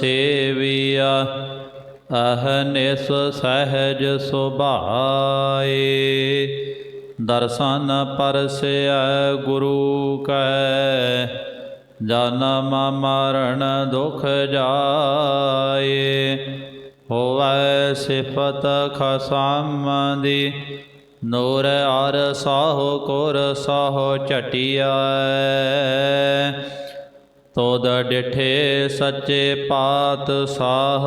ਸੇਵਿਆ, ਅਹਨਿਸ ਸਹਿਜ ਸੁਭਾਏ। ਦਰਸ਼ਨ ਪਰਸਿਆ ਗੁਰੂ ਕੈ, ਜਨਮ ਮਰਨ ਦੁਖ ਜਾਏ। ਹੋਵੈ ਸਿਫਤ ਖਸਮ ਦੀ ਨੂਰ ਅਰ ਸਾਹੋ ਕੋਰ ਸਾਹੋ ਝਟਿਆ ਤੋਦ ਡਿਠੇ ਸੱਚੇ ਪਾਤ ਸਾਹ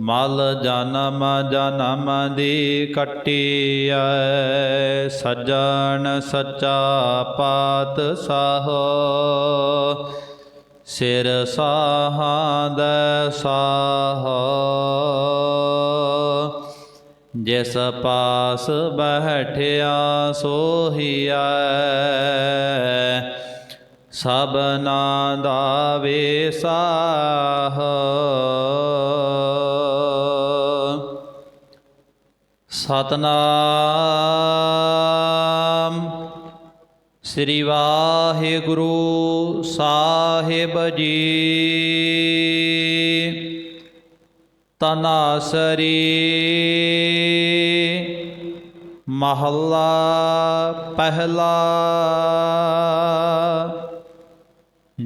ਮਲ ਜਨਮ ਜਨਮ ਦੀ ਕੱਟੀਐ ਸਜਣ ਸੱਚਾ ਪਾਤਸ਼ਾਹ। ਸਿਰ ਸਾਹਾਂ ਦਾ ਸਾਹ। ਜਿਸ ਪਾਸ ਬਹਿਠਿਆ ਸੋਹੀਐ ਸਭਨਾ ਦਾ ਵੇਸਾਹ ਸਤਨਾਮ ਸ੍ਰੀ ਵਾਹਿਗੁਰੂ ਸਾਹਿਬ ਜੀ। ਤਨਾਸਰੀ ਮਹੱਲਾ ਪਹਿਲਾ।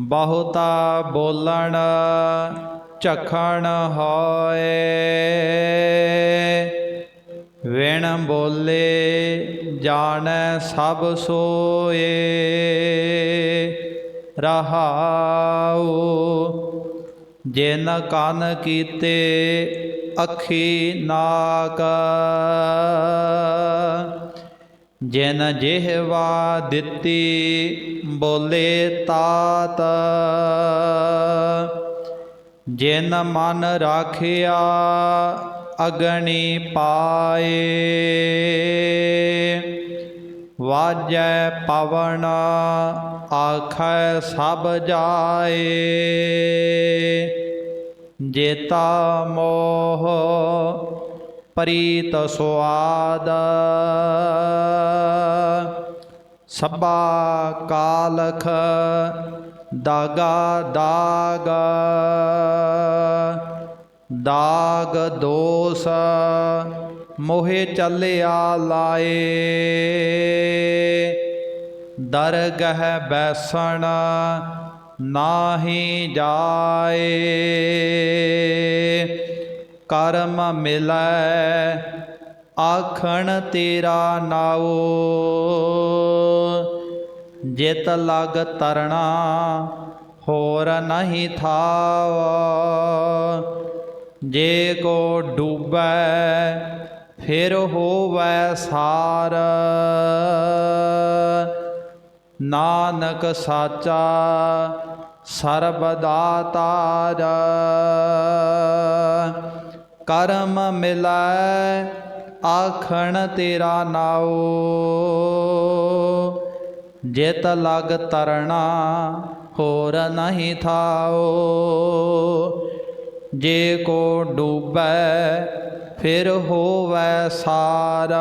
ਬਹੁਤਾ ਬੋਲਣ ਝਖਣ ਹੋਏ। ਵੇਣ ਬੋਲੇ ਜਾਣੈ ਸਭ ਸੋਏ। ਰਹਾਉ ਜਿਨ ਕੰਨ ਕੀਤੇ ਅੱਖੀ ਨਾਕ। ਜਿਨ ਜਿਹਵਾ ਦਿੱਤੀ ਬੋਲੇ ਤਾਤ। ਜਿਨ ਮਨ ਰਾਖਿਆ ਅਗਣੀ ਪਾਏ। ਵਾਜੈ ਪਵਨ ਆਖੈ ਸਭ ਜਾਏ। ਜੇਤਾ ਮੋਹ ਪ੍ਰੀਤ ਸੁਆਦ। ਸਭਾ ਕਾਲਖ ਦਾਗਾ ਦਾਗ। ਦਾਗ ਦੋਸ ਮੋਹੇ ਚੱਲਿਆ ਲਾਏ। ਦਰਗਹ ਬੈਸਣ ਨਾਹੀ ਜਾਏ। ਕਰਮ ਮਿਲੈ, ਆਖਣ ਤੇਰਾ ਨਾਉ। ਜਿਤ ਲਗ ਤਰਣਾ, ਹੋਰ ਨਹੀਂ ਥਾਵ। ਜੇ ਕੋ ਡੂਬੈ, ਫਿਰ ਹੋਵੈ ਸਾਰ। ਨਾਨਕ ਸਾਚਾ ਸਰਬਦਾ ਤਾਰ ਕਰਮ ਮਿਲੈ, ਆਖਣ ਤੇਰਾ ਨਾਉ। ਜਿਤ ਲਗ ਤਰਣਾ, ਹੋਰ ਨਹੀਂ ਥਾਓ ਜੇ ਕੋ ਡੂਬੈ, ਫਿਰ ਹੋਵੈ ਸਾਰ।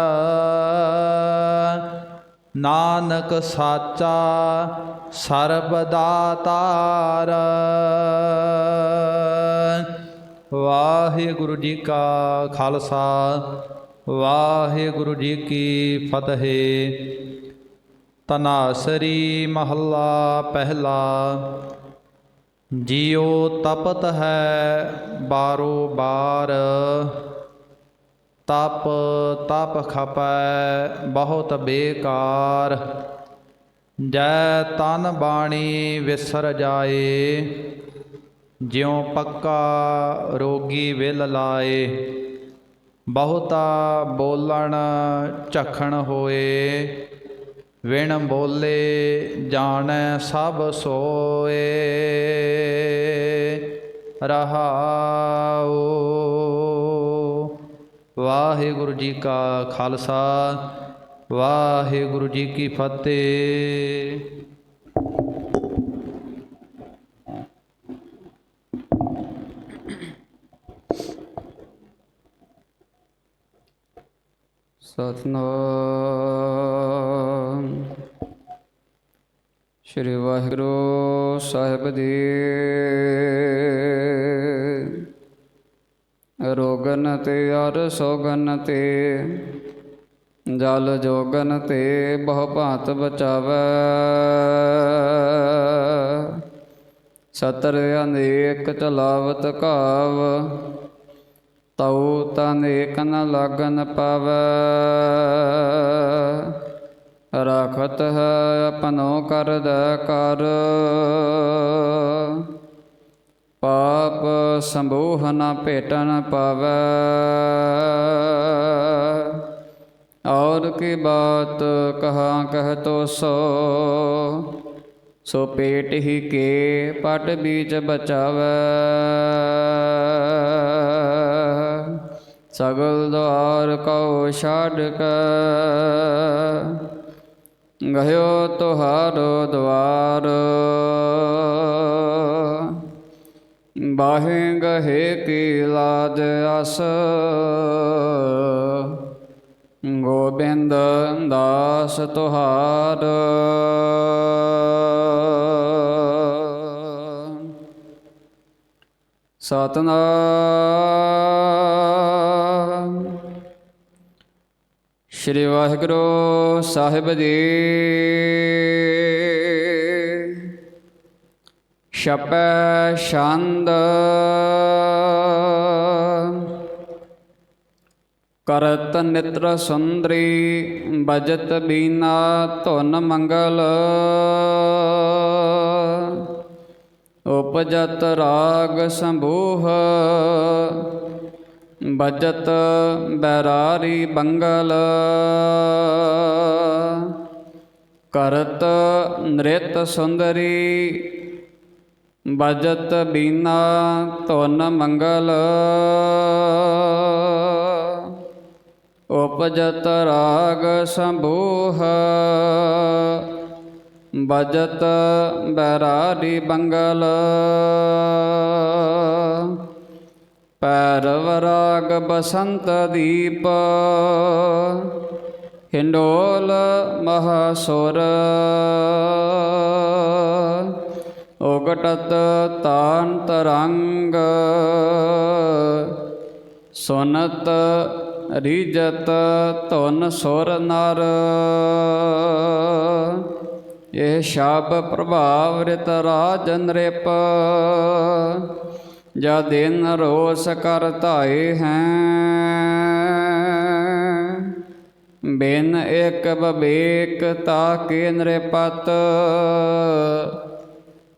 ਨਾਨਕ ਸਾਚਾ ਸਰਬਦਾ ਤਾਰ ਵਾਹਿਗੁਰੂ ਜੀ ਕਾ ਖਾਲਸਾ, ਵਾਹਿਗੁਰੂ ਜੀ ਕੀ ਫਤਿਹ। ਤਨਾਸਰੀ ਮਹੱਲਾ ਪਹਿਲਾ, ਜਿਉ ਤਪਤ ਹੈ ਬਾਰੋ ਬਾਰ। ਤਪ ਤਪ ਖਪੈ ਬਹੁਤ ਬੇਕਾਰ। ਜੈ ਤਨ ਬਾਣੀ ਵਿਸਰ ਜਾਏ ਜਿਉ ਪੱਕਾ ਰੋਗੀ ਵਿਲ ਲਾਏ, ਬਹੁਤਾ ਬੋਲਣ ਝਖਣ ਹੋਏ। ਵਿਣ ਬੋਲੇ ਜਾਣੈ ਸਭ ਸੋਏ। ਰਹਾਉ। ਵਾਹਿਗੁਰੂ ਜੀ ਕਾ ਖਾਲਸਾ, ਵਾਹਿਗੁਰੂ ਜੀ ਕੀ ਫਤਿਹ। ਸਤਨਾਮ। ਸ੍ਰੀ ਵਾਹਿਗੁਰੂ ਸਾਹਿਬ ਜੀ ਰੋਗਨ ਤੇ ਅਰ ਸੋਗਨ ਤੇ, ਜਲ ਜੋਗਨ ਤੇ ਬਹੁ ਭਾਂਤ ਬਚਾਵੈ। ਸਤਰ ਅਨੇਕ ਚਲਾਵਤ ਕਾਵ ਤਉ ਤਨੇਕ ਨ ਲਾਗਨ ਪਾਵੈ। ਰਾਖਤ ਹੈ ਆਪਨੋ ਕਰਦ ਕਰ। ਪਾਪ ਸੰਭੂਹ ਨ ਭੇਟਨ ਪਾਵੈ। ਔਰ ਕੀ ਬਾਤ ਕਹਾ ਕਹਿ ਤੋ ਸੋ। ਸੋ ਪੇਟ ਹੀ ਕੇ ਪਟ ਬੀਚ ਬਚਾਵੈ। ਸਗਲ ਦੁਆਰ ਕਉ ਛਾੜ ਕੇ। ਗਹਿਓ ਤੁਹਾਰੋ ਦਵਾਰ। ਬਾਹੇ ਗਹੇ ਕੀ ਲਾਜ ਅਸ। ਗੋਬਿੰਦ ਦਾਸ ਤੁਹਾਰ। ਸਤਨਾਮ। ਸ੍ਰੀ ਵਾਹਿਗੁਰੂ ਸਾਹਿਬ ਜੀ। ਛਪੈ ਛੰਦ। ਕਰਤ ਨਿਤਰ ਸੁੰਦਰੀ, ਬਜਤ ਬੀਨਾ ਧੁਨ ਮੰਗਲ। ਉਪਜਤ ਰਾਗ ਸੰਭੂਹ। ਬਜਤ ਬੈਰਾਰੀ ਬੰਗਲ। ਕਰਤ ਨ੍ਰਿਤ ਸੁੰਦਰੀ। ਬਜਤ ਬੀਨਾ ਧੁਨ ਮੰਗਲ। ਉਪਜਤ ਰਾਗ ਸੰਭੂਹ। ਬਜਤ ਬੈਰਾਰੀ ਬੰਗਲ। ਪੈਰਵ ਰਾਗ ਬਸੰਤ ਦੀਪ। ਹਿੰਡੋਲ ਮਹਾਸੁਰ। ਉਗਟਤ ਤਾਨ ਤਰੰਗ। ਸੁਨਤ ਰਿਜਤ ਧੁਨ ਸੁਰ ਨਰ। ਇਹ ਸ਼ਬ ਪ੍ਰਭਾਵ ਰਿਤ ਰਾਜ ਨ੍ਰਿਪ। ਜਾ ਦਿਨ ਰੋਸ ਕਰ ਧਾਏ ਹੈ। ਬਿਨ ਇੱਕ ਬਵੇਕ ਤਾਕੇ ਨ੍ਰਿਪਤ।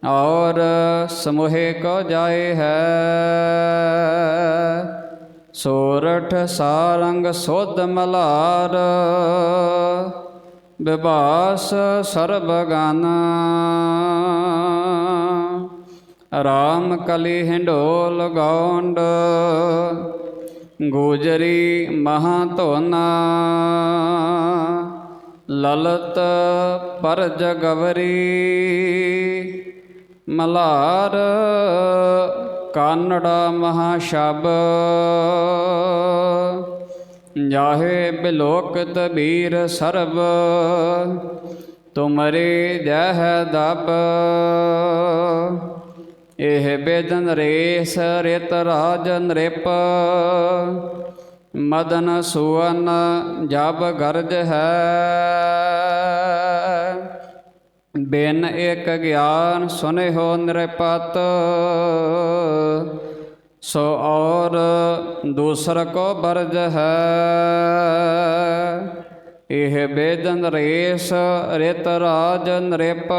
ਔਰ ਸਮੋਹੇ ਕੋ ਜਾਏ ਹੈ। ਸੋਰਠ ਸਾਰੰਗ ਸੋਧ ਮਲਾਰ। ਬਿਬਾਸ ਸਰਬ ਗਨ। ਰਾਮ ਕਲੀ ਹਿੰਡੋਲ ਗੌਂਡ, ਗੋਜਰੀ ਮਹਾ ਧੋਨਾ ਲਲਤ ਪਰ ਗਵਰੀ, ਮਲਾਰ ਕਾਨੜਾ ਮਹਾ ਸ਼ਬ ਜਾਹੇ ਬਿਲੋਕਤ ਬੀਰ ਸਰਬ, ਤੁਮਰੇ ਜਹ ਦਬ। ਇਹ ਬੇਦਨ ਰੇਸ ਰਿਤ ਰਾਜ ਨ੍ਰਿਪ। ਮਦਨ ਸੁਵਨ ਜਬ ਗਰਜ ਹੈ। ਬਿਨ ਇੱਕ ਗਿਆਨ ਸੁਨਿਹੋ ਨਿਰਪਤ। ਸੋ ਔਰ ਦੂਸਰ ਕੋ ਬਰਜ ਹੈ। ਇਹ ਬੇਦਨ ਰੇਸ ਰਿਤ ਰਾਜ ਨ੍ਰਿਪ।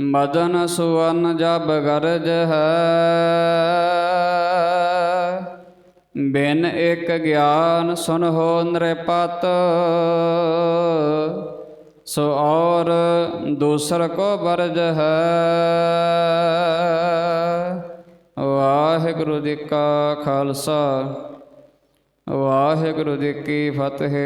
ਮਦਨ ਸੁਵਨ ਜਬ ਗਰਜ ਹੈ ਬਿਨ ਇੱਕ ਗਿਆਨ ਸੁਨਹੁ ਨ੍ਰਿਪਤ। ਸੋ ਔਰ ਦੂਸਰ ਕੋ ਬਰਜ ਹੈ। ਵਾਹਿਗੁਰੂ ਜੀ ਕਾ ਖਾਲਸਾ। ਵਾਹਿਗੁਰੂ ਜੀ ਕੀ ਫਤਿਹ।